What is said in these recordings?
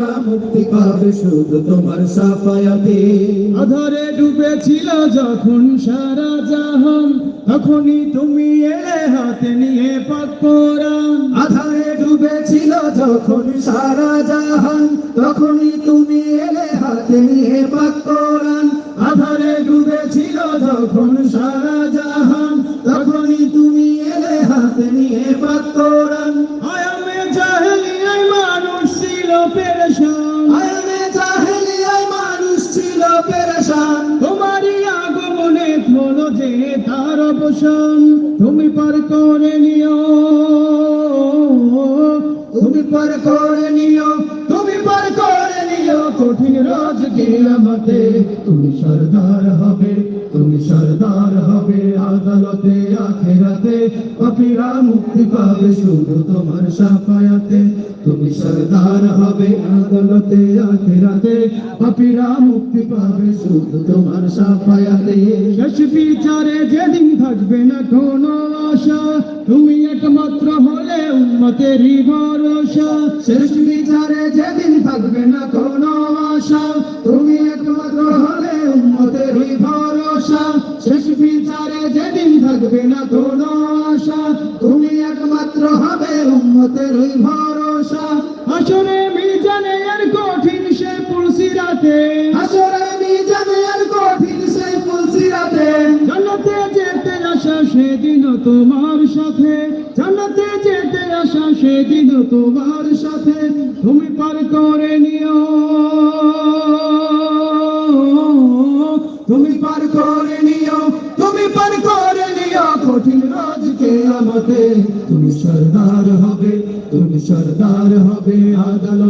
মুক্তি পাবে শুধু তোমার সাফায়াতে। আধারে ডুবেছিল যখন সারা জাহান তখনই তুমি এলে হাতে নিয়ে পাক আধারে ডুবেছিল যখন সারা জাহান তখনই তুমি এলে হাতে নিয়ে আধারে ডুবেছিল যখন সারা জাহান তখনই তুমি এলে হাতে নিয়ে পাক পেরেশান। আয়ামে জাহেলিয়ায় মানুষ ছিল পেরেশান। তোমারই আগমনে হলো যে তার অবসান। তুমি পার করে নিও। তুমি পার করে নিও পার করে নিও। কঠিন রোজ কিয়ামতে তুমি সরদার হবে, তুমি সরদার হবে আদালতে, আখেরাতে। পাপীরা মুক্তি পাবে শুধু তোমার সাফায়াতে, তুমি সরদার হবে আদালতে, আখেরাতে। পাপীরা মুক্তি পাবে শুধু তোমার সাফায়াতে। শেষ বিচারে যেদিন থাকবে না কোনো আশা, তুমি একমাত্র হলে উন্মতের উন্মতেরই ভরসা শেষ বিচারে যেদিন থাকবে না কোনো আশা তুমি একমাত্র হলে উম্মতেরই ভরসা। শেষ বিচারে যেদিন থাকবে না কোনো আশা তুমি একমাত্র হবে উম্মতেরই ভরসা। আসরে মিজানে আর কঠিন সে পুলসিরাতে আসরে মিজানে আর কঠিন সেই ফুলসিরাতে। জান্নাতে যেতে আসা সেদিন তোমার সাথে, জান্নাতে যেতে আসা সেদিন তোমার সাথে, তুমি পার করে নিও। তুমি পার করে নিও, তুমি পার করে নিও কঠিন রাজকে আমাতে তুমি সরদার হবে, তুমি সরদার হবে আদালতে।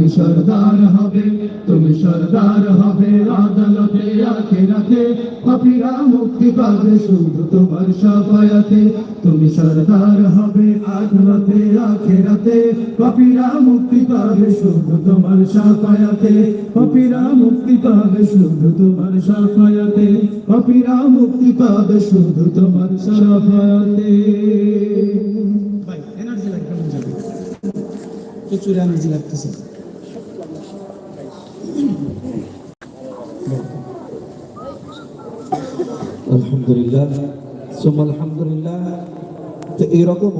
তুমি সরদার হবে, তুমি সরদার হবে। আদালতে, আখিরাতে পাপীরা মুক্তি পাবে, শুধু তোমার সাফায়াতে তুমি সরদার হবে আদালতে, আখিরাতে পাপীরা মুক্তি পাবে, শুধু তোমার সাফায়াতে পাপীরা মুক্তি পাবে, শুধু তোমার সাফায়াতে পাপীরা মুক্তি পাবে, শুধু তোমার সাফায়াতে প্রচুর এনার্জি লাগতেছে। আলহামদুলিল্লাহ সোম আলহামদুলিল্লাহ। তো এরকম